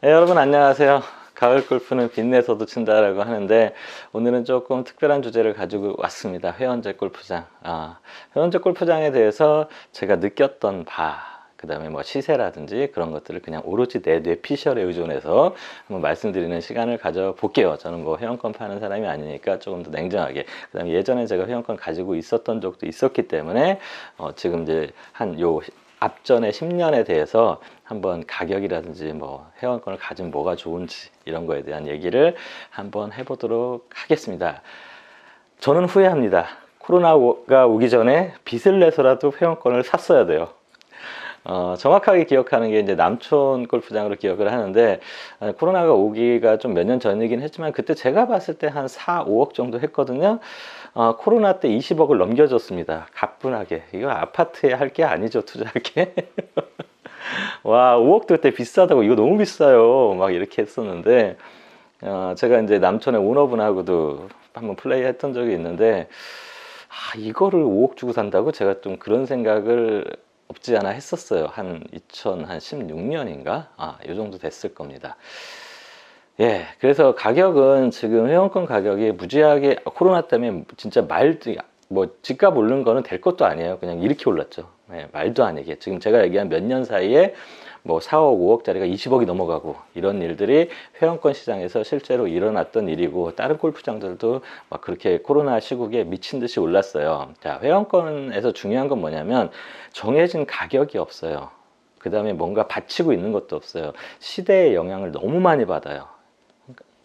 네, 여러분 안녕하세요. 가을 골프는 빚내서도 친다라고 하는데 오늘은 조금 특별한 주제를 가지고 왔습니다. 회원제 골프장. 아, 회원제 골프장에 대해서 제가 느꼈던 바, 그 다음에 뭐 시세라든지 그런 것들을 그냥 오로지 내 뇌피셜에 의존해서 한번 말씀드리는 시간을 가져볼게요. 저는 뭐 회원권 파는 사람이 아니니까 조금 더 냉정하게. 그 다음에 예전에 제가 회원권 가지고 있었던 적도 있었기 때문에 어, 지금 이제 한 요 앞전에 10년에 대해서 한번 가격이라든지 뭐 회원권을 가진 뭐가 좋은지 이런 거에 대한 얘기를 한번 해보도록 하겠습니다. 저는 후회합니다. 코로나가 오기 전에 빚을 내서라도 회원권을 샀어야 돼요. 어, 정확하게 기억하는 게 이제 남촌 골프장으로 기억을 하는데 어, 코로나가 오기가 좀 몇 년 전이긴 했지만 그때 제가 봤을 때 한 4, 5억 정도 했거든요. 어, 코로나 때 20억을 넘겨줬습니다. 가뿐하게. 이거 아파트에 할 게 아니죠, 투자할 게. 와, 5억도 그때 비싸다고 이거 너무 비싸요. 막 이렇게 했었는데 어, 제가 이제 남촌의 오너분하고도 한번 플레이 했던 적이 있는데 아, 이거를 5억 주고 산다고 제가 좀 그런 생각을 없지 않아 했었어요. 한 2016년인가? 아, 요 정도 됐을 겁니다. 예, 그래서 가격은 지금 회원권 가격이 무지하게 코로나 때문에 진짜 말도 뭐 집값 오른 거는 될 것도 아니에요. 그냥 이렇게 올랐죠. 예, 말도 아니게 지금 제가 얘기한 몇 년 사이에 뭐 4억, 5억짜리가 20억이 넘어가고 이런 일들이 회원권 시장에서 실제로 일어났던 일이고 다른 골프장들도 막 그렇게 코로나 시국에 미친 듯이 올랐어요. 자, 회원권에서 중요한 건 뭐냐면 정해진 가격이 없어요. 그 다음에 뭔가 받치고 있는 것도 없어요. 시대의 영향을 너무 많이 받아요.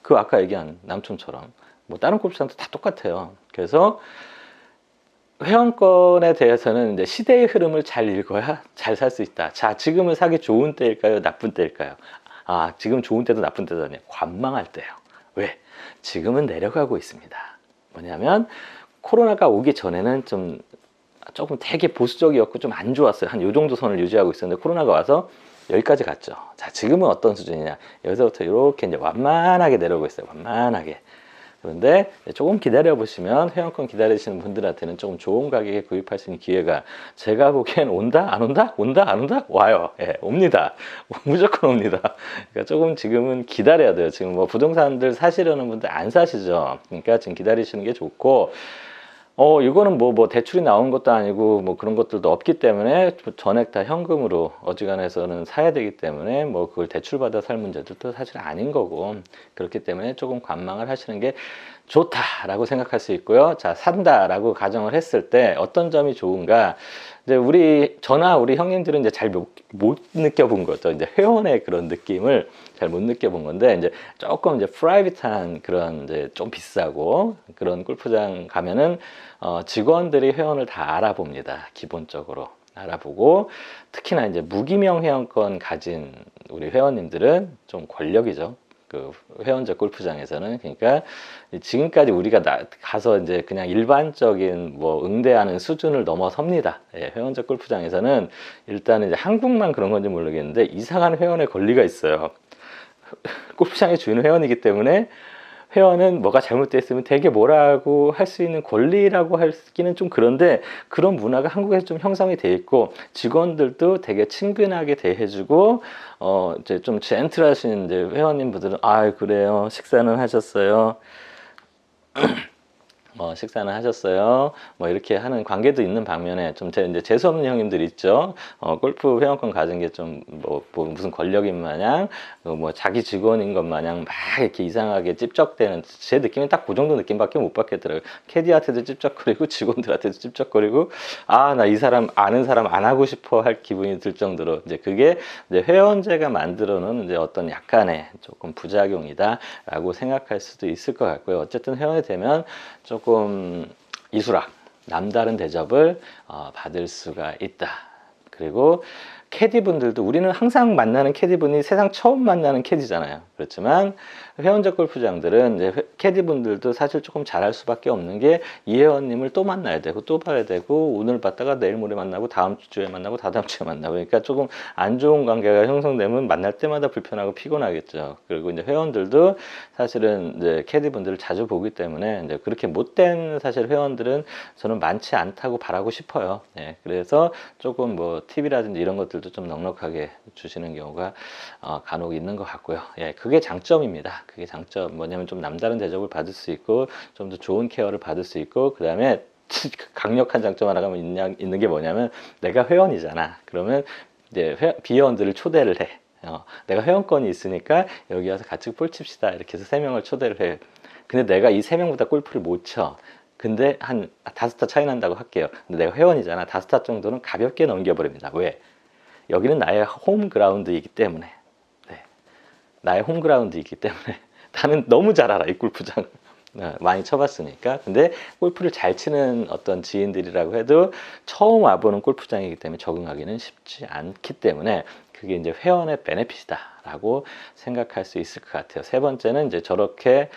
그 아까 얘기한 남촌처럼 뭐 다른 골프장도 다 똑같아요. 그래서 회원권에 대해서는 이제 시대의 흐름을 잘 읽어야 잘 살 수 있다. 자, 지금은 사기 좋은 때일까요? 나쁜 때일까요? 아, 지금 좋은 때도 나쁜 때도 아니에요. 관망할 때요. 왜? 지금은 내려가고 있습니다. 뭐냐면 코로나가 오기 전에는 좀 조금 되게 보수적이었고 좀 안 좋았어요. 한 요 정도 선을 유지하고 있었는데 코로나가 와서 여기까지 갔죠. 자, 지금은 어떤 수준이냐? 여기서부터 이렇게 이제 완만하게 내려오고 있어요. 완만하게. 그런데 조금 기다려 보시면 회원권 기다리시는 분들한테는 조금 좋은 가격에 구입할 수 있는 기회가 제가 보기엔 온다? 안 온다? 온다? 안 온다? 와요. 예 옵니다. 무조건 옵니다. 그러니까 조금 지금은 기다려야 돼요. 지금 뭐 부동산들 사시려는 분들 안 사시죠? 그러니까 지금 기다리시는 게 좋고 어, 이거는 뭐, 뭐, 대출이 나온 것도 아니고, 뭐, 그런 것들도 없기 때문에, 전액 다 현금으로 어지간해서는 사야 되기 때문에, 뭐, 그걸 대출받아 살 문제들도 사실 아닌 거고, 그렇기 때문에 조금 관망을 하시는 게 좋다라고 생각할 수 있고요. 자, 산다라고 가정을 했을 때 어떤 점이 좋은가? 이제 우리, 저나 우리 형님들은 이제 잘 못 느껴본 거죠. 이제 회원의 그런 느낌을 잘 못 느껴본 건데, 이제 조금 이제 프라이빗한 그런 이제 좀 비싸고 그런 골프장 가면은 어, 직원들이 회원을 다 알아봅니다. 기본적으로. 알아보고 특히나 이제 무기명 회원권 가진 우리 회원님들은 좀 권력이죠. 그 회원제 골프장에서는 그러니까 지금까지 우리가 나, 가서 이제 그냥 일반적인 뭐 응대하는 수준을 넘어섭니다. 예, 회원제 골프장에서는 일단은 이제 한국만 그런 건지 모르겠는데 이상한 회원의 권리가 있어요. 골프장의 주인은 회원이기 때문에 회원은 뭐가 잘못됐으면 되게 뭐라고 할 수 있는 권리라고 하기는 좀 그런데 그런 문화가 한국에서 좀 형성이 돼 있고 직원들도 되게 친근하게 대해주고 어 이제 좀 젠틀하신 이제 회원님분들은 아 그래요 식사는 하셨어요. 뭐 식사는 하셨어요. 뭐 이렇게 하는 관계도 있는 반면에 좀 제, 이제 재수 없는 형님들 있죠. 어, 골프 회원권 가진 게 좀 뭐, 뭐, 무슨 권력인 마냥 어, 뭐 자기 직원인 것 마냥 막 이렇게 이상하게 찝적대는 제 느낌은 딱그 정도 느낌밖에 못 받겠더라고요. 캐디한테도 찝적거리고 직원들한테도 찝적거리고 아 나 이 사람 아는 사람 안 하고 싶어 할 기분이 들 정도로 이제 그게 이제 회원제가 만들어 놓은 이제 어떤 약간의 조금 부작용이다라고 생각할 수도 있을 것 같고요. 어쨌든 회원이 되면 조금 이수락 남다른 대접을 어, 받을 수가 있다. 그리고 캐디분들도 우리는 항상 만나는 캐디분이 세상 처음 만나는 캐디잖아요. 그렇지만 회원제 골프장들은 이제 캐디분들도 사실 조금 잘할 수밖에 없는 게 이혜원님을 또 만나야 되고 또 봐야 되고 오늘 봤다가 내일 모레 만나고 다음 주에 만나고 다다음 주에 만나고 그러니까 조금 안 좋은 관계가 형성되면 만날 때마다 불편하고 피곤하겠죠. 그리고 이제 회원들도 사실은 이제 캐디분들을 자주 보기 때문에 이제 그렇게 못된 사실 회원들은 저는 많지 않다고 바라고 싶어요. 예, 그래서 조금 뭐 팁이라든지 이런 것들 것들도 좀 넉넉하게 주시는 경우가 어, 간혹 있는 것 같고요. 예, 그게 장점입니다. 그게 장점 뭐냐면 좀 남다른 대접을 받을 수 있고 좀 더 좋은 케어를 받을 수 있고 그 다음에 강력한 장점 하나가 있냐, 있는 게 뭐냐면 내가 회원이잖아. 그러면 이제 회, 비회원들을 초대를 해. 어, 내가 회원권이 있으니까 여기 와서 같이 볼 칩시다. 이렇게 해서 세 명을 초대를 해. 근데 내가 이 세 명보다 골프를 못 쳐. 근데 한 다섯 타 차이 난다고 할게요. 근데 내가 회원이잖아. 다섯 타 정도는 가볍게 넘겨버립니다. 왜? 여기는 나의 홈 그라운드이기 때문에. 네. 나의 홈 그라운드이기 때문에. 나는 너무 잘 알아, 이 골프장을. 어, 많이 쳐봤으니까. 근데 골프를 잘 치는 어떤 지인들이라고 해도 처음 와보는 골프장이기 때문에 적응하기는 쉽지 않기 때문에 그게 이제 회원의 베네핏이다라고 생각할 수 있을 것 같아요. 세 번째는 이제 저렇게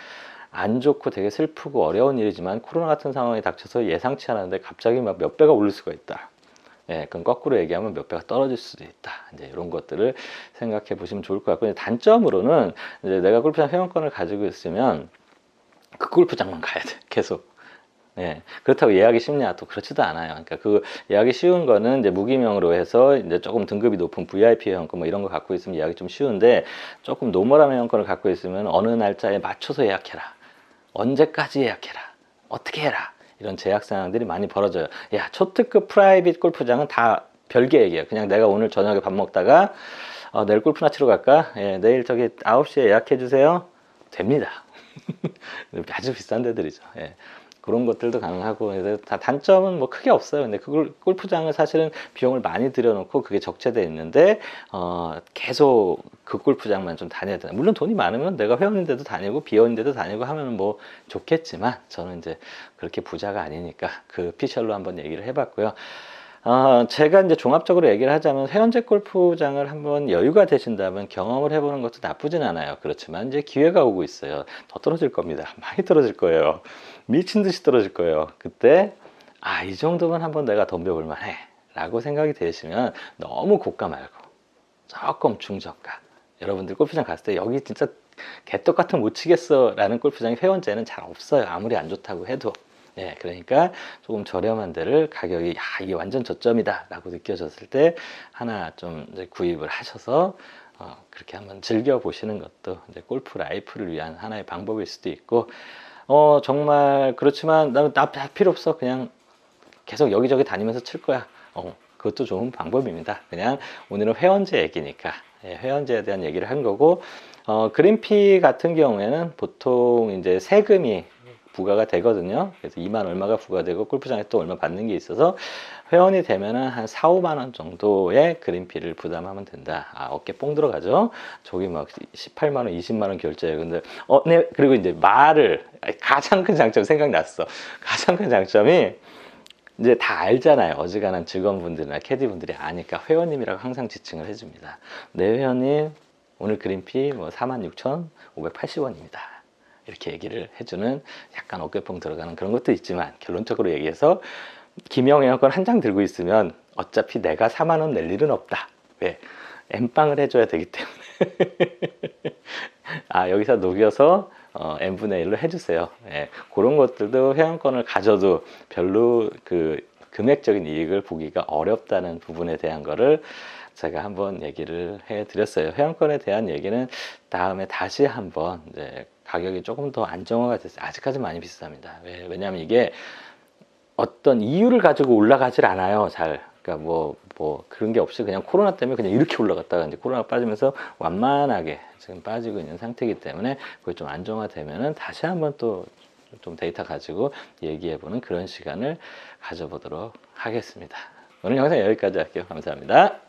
안 좋고 되게 슬프고 어려운 일이지만 코로나 같은 상황이 닥쳐서 예상치 않았는데 갑자기 막 몇 배가 오를 수가 있다. 예, 그럼 거꾸로 얘기하면 몇 배가 떨어질 수도 있다. 이제 이런 것들을 생각해 보시면 좋을 것 같고 이제 단점으로는 이제 내가 골프장 회원권을 가지고 있으면 그 골프장만 가야 돼. 계속. 네. 그렇다고 예약이 쉽냐? 또 그렇지도 않아요. 그러니까 그 예약이 쉬운 거는 이제 무기명으로 해서 이제 조금 등급이 높은 VIP 회원권 뭐 이런 거 갖고 있으면 예약이 좀 쉬운데 조금 노멀한 회원권을 갖고 있으면 어느 날짜에 맞춰서 예약해라. 언제까지 예약해라. 어떻게 해라. 이런 제약 사항들이 많이 벌어져요. 야, 초특급 프라이빗 골프장은 다 별개 얘기예요. 그냥 내가 오늘 저녁에 밥 먹다가 어, 내일 골프나 치러 갈까? 예, 내일 저기 9시에 예약해 주세요. 됩니다. 아주 비싼 데들이죠. 예. 그런 것들도 가능하고 그래서 다 단점은 뭐 크게 없어요. 근데 그걸 골프장을 사실은 비용을 많이 들여놓고 그게 적체돼 있는데 어, 계속 그 골프장만 좀 다녀야 되나. 물론 돈이 많으면 내가 회원인데도 다니고 비원인데도 다니고 하면 뭐 좋겠지만 저는 이제 그렇게 부자가 아니니까 그 피셜로 한번 얘기를 해봤고요. 어, 제가 이제 종합적으로 얘기를 하자면 회원제 골프장을 한번 여유가 되신다면 경험을 해보는 것도 나쁘진 않아요. 그렇지만 이제 기회가 오고 있어요. 더 떨어질 겁니다. 많이 떨어질 거예요. 미친 듯이 떨어질 거예요. 그때 아, 이 정도면 한번 내가 덤벼볼 만해. 라고 생각이 되시면 너무 고가 말고 조금 중저가. 여러분들 골프장 갔을 때 여기 진짜 개떡 같은 못 치겠어 라는 골프장이 회원제는 잘 없어요. 아무리 안 좋다고 해도. 예, 그러니까 조금 저렴한 데를 가격이 야 이게 완전 저점이다 라고 느껴졌을 때 하나 좀 구입을 하셔서 어, 그렇게 한번 즐겨 보시는 것도 이제 골프 라이프를 위한 하나의 방법일 수도 있고 어 정말 그렇지만 나는 나 필요 없어 그냥 계속 여기저기 다니면서 칠 거야. 어 그것도 좋은 방법입니다. 그냥 오늘은 회원제 얘기니까 예, 회원제에 대한 얘기를 한 거고 어, 그린피 같은 경우에는 보통 이제 세금이 부과가 되거든요. 그래서 2만 얼마가 부과되고 골프장에 또 얼마 받는 게 있어서 회원이 되면은 한 4, 5만 원 정도의 그린피를 부담하면 된다. 아, 어깨 뽕 들어가죠? 저기 막 18만 원, 20만 원 결제해요. 근데 어, 네. 그리고 이제 말을 가장 큰 장점 생각났어. 가장 큰 장점이 이제 다 알잖아요. 어지간한 직원분들이나 캐디분들이 아니까 회원님이라고 항상 지칭을 해줍니다. 네 회원님 오늘 그린피 뭐 46,580원입니다. 이렇게 얘기를 해주는 약간 어깨뽕 들어가는 그런 것도 있지만 결론적으로 얘기해서 김영애학권 한 장 들고 있으면 어차피 내가 4만 원 낼 일은 없다. 왜? 엠빵을 해줘야 되기 때문에. 아 여기서 녹여서 어, n분의 1로 해주세요. 예, 그런 것들도 회원권을 가져도 별로 그 금액적인 이익을 보기가 어렵다는 부분에 대한 거를 제가 한번 얘기를 해 드렸어요. 회원권에 대한 얘기는 다음에 다시 한번 이제 가격이 조금 더 안정화가 됐어요. 아직까지 많이 비쌉니다. 왜, 왜냐하면 이게 어떤 이유를 가지고 올라가질 않아요. 잘. 그러니까 뭐, 뭐 그런 게 없이 그냥 코로나 때문에 그냥 이렇게 올라갔다가 이제 코로나가 빠지면서 완만하게 지금 빠지고 있는 상태이기 때문에 그게 좀 안정화되면은 다시 한번 또 좀 데이터 가지고 얘기해보는 그런 시간을 가져보도록 하겠습니다. 오늘 영상 여기까지 할게요. 감사합니다.